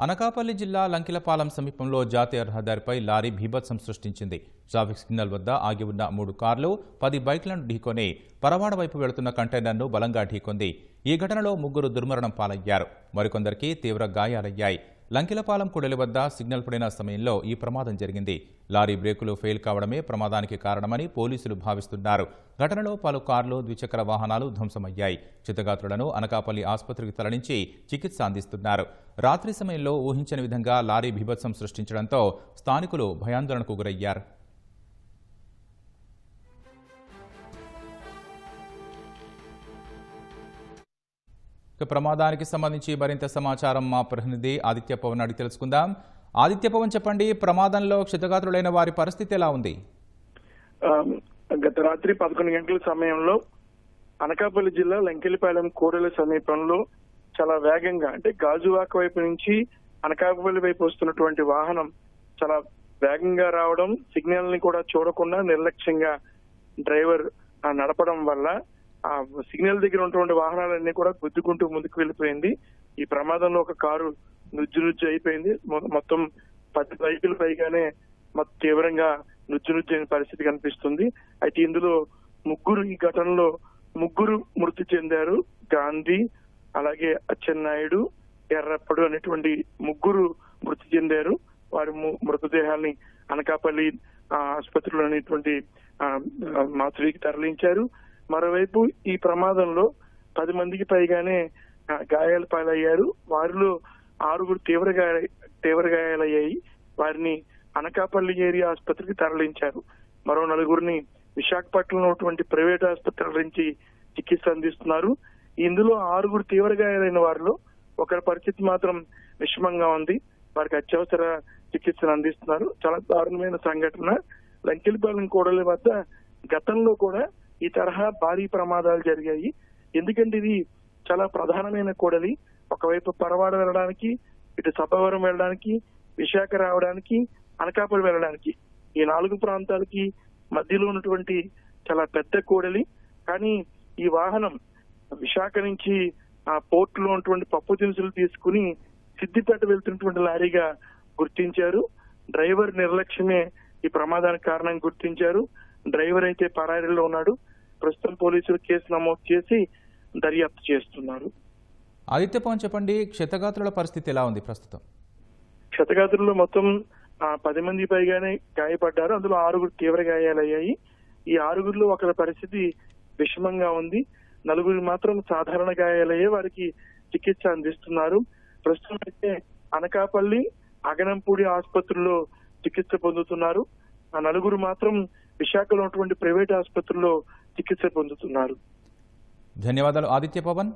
అనకాపల్లి జిల్లా లంకిలపాలెం సమీపంలో జాతీయ రహదారిపై లారీ భీభత్సం సృష్టించింది. ట్రాఫిక్ సిగ్నల్ వద్ద ఆగి ఉన్న మూడు కార్లు పది బైక్లను ఢీకొని పరవాడ వైపు వెళుతున్న కంటైనర్ను బలంగా ఢీకొంది. ఈ ఘటనలో ముగ్గురు దుర్మరణం పాలయ్యారు. మరికొందరికి తీవ్ర గాయాలయ్యాయి. లంకిలపాలెం కూడలి వద్ద సిగ్నల్ పడిన సమయంలో ఈ ప్రమాదం జరిగింది. లారీ బ్రేకులు ఫెయిల్ కావడమే ప్రమాదానికి కారణమని పోలీసులు భావిస్తున్నారు. ఘటనలో పలు కార్లు ద్విచక్ర వాహనాలు ధ్వంసమయ్యాయి. చిత్తగాత్రులను అనకాపల్లి ఆసుపత్రికి తరలించి చికిత్స అందిస్తున్నారు. రాత్రి సమయంలో ఊహించని విధంగా లారీ బీభత్సం సృష్టించడంతో స్థానికులు భయాందోళనకు గురయ్యారు. ప్రమాదానికి సంబంధించి మరింత సమాచారం మా ప్రతినిధి ఆదిత్య పవన్ అడిగి తెలుసుకుందాం. ఆదిత్య పవన్ చెప్పండి ప్రమాదంలో క్షతగాత్రులైన వారి పరిస్థితి ఎలా ఉంది? గత రాత్రి పదకొండు గంటల సమయంలో అనకాపల్లి జిల్లా లంకెలిపాలెం కూడల సమీపంలో చాలా వేగంగా అంటే గాజువాక వైపు నుంచి అనకాపల్లి వైపు వస్తున్నటువంటి వాహనం చాలా వేగంగా రావడం సిగ్నల్ని కూడా చూడకుండా నిర్లక్ష్యంగా డ్రైవర్ ఆ, నడపడం వల్ల ఆ సిగ్నల్ దగ్గర ఉన్నటువంటి వాహనాలన్నీ కూడా గుద్దుకుంటూ ముందుకు వెళ్ళిపోయింది. ఈ ప్రమాదంలో ఒక కారు నుజ్జు నుజ్జు అయిపోయింది. మొత్తం పది బైకులు పైగానే మొత్తం తీవ్రంగా నుజ్జు నుజ్జు అయిన పరిస్థితి కనిపిస్తుంది. అయితే ఇందులో ముగ్గురు ఈ ఘటనలో ముగ్గురు మృతి చెందారు. గాంధీ అలాగే అచ్చెన్నాయుడు ఎర్రప్పడు అనేటువంటి ముగ్గురు మృతి చెందారు. వారి ము- మృతదేహాల్ని అనకాపల్లి ఆ, ఆసుపత్రిలో అనేటువంటి తరలించారు. మరోవైపు ఈ ప్రమాదంలో పది మందికి పైగానే ఆ, గాయాలు పాలయ్యారు. వారిలో ఆరుగురు తీవ్ర గాయ తీవ్ర గాయాలయ్యాయి. వారిని అనకాపల్లి ఏరియా ఆసుపత్రికి తరలించారు. మరో నలుగురిని విశాఖపట్నంలో ఉన్నటువంటి ప్రైవేట్ ఆసుపత్రి నుంచి చికిత్స అందిస్తున్నారు. ఇందులో ఆరుగురు తీవ్ర గాయాలైన వారిలో ఒకరి పరిస్థితి మాత్రం విషమంగా ఉంది. వారికి అత్యవసర చికిత్సను అందిస్తున్నారు. చాలా దారుణమైన సంఘటన. లంకెలిపాలెం కూడలి వద్ద గతంలో కూడా ఈ తరహా భారీ ప్రమాదాలు జరిగాయి. ఎందుకంటే ఇది చాలా ప్రధానమైన కూడలి. ఒకవైపు పరవాడ వెళ్ళడానికి ఇటు సభవరం వెళ్ళడానికి విశాఖ రావడానికి అనకాపల్లి వెళ్ళడానికి. ఈ నాలుగు ప్రాంతాలకి మధ్యలో ఉన్నటువంటి చాలా పెద్ద కూడలి. కానీ ఈ వాహనం విశాఖ నుంచి ఆ పోర్ట్లో ఉన్నటువంటి పప్పు దినుసులు తీసుకుని సిద్దిపేట వెళ్తున్నటువంటి లారీగా గుర్తించారు. డ్రైవర్ నిర్లక్ష్యమే ఈ ప్రమాదానికి కారణం గుర్తించారు. డ్రైవర్ అయితే పరారీలో ఉన్నాడు. ప్రస్తుతం పోలీసులు కేసు నమోదు చేసి దర్యాప్తు చేస్తున్నారు. ఆదిత్య పవన్ చెప్పండి క్షతగాత్రుల పరిస్థితి ఎలా ఉంది ప్రస్తుతం? క్షతగాత్రుల్లో మొత్తం పది మంది పైగానే గాయపడ్డారు. అందులో ఆరుగురు తీవ్ర గాయాలయ్యాయి. ఈ ఆరుగురిలో ఒకరి పరిస్థితి విషమంగా ఉంది. నలుగురు మాత్రం సాధారణ గాయాలయ్యే వారికి చికిత్స అందిస్తున్నారు. ప్రస్తుతం అయితే అనకాపల్లి అగనంపూడి ఆసుపత్రుల్లో చికిత్స పొందుతున్నారు. ఆ నలుగురు మాత్రం విశాఖలో ఉన్నటువంటి ప్రైవేట్ ఆసుపత్రుల్లో చికిత్స పొందుతున్నారు. ధన్యవాదాలు. ఆదిత్య పవన్?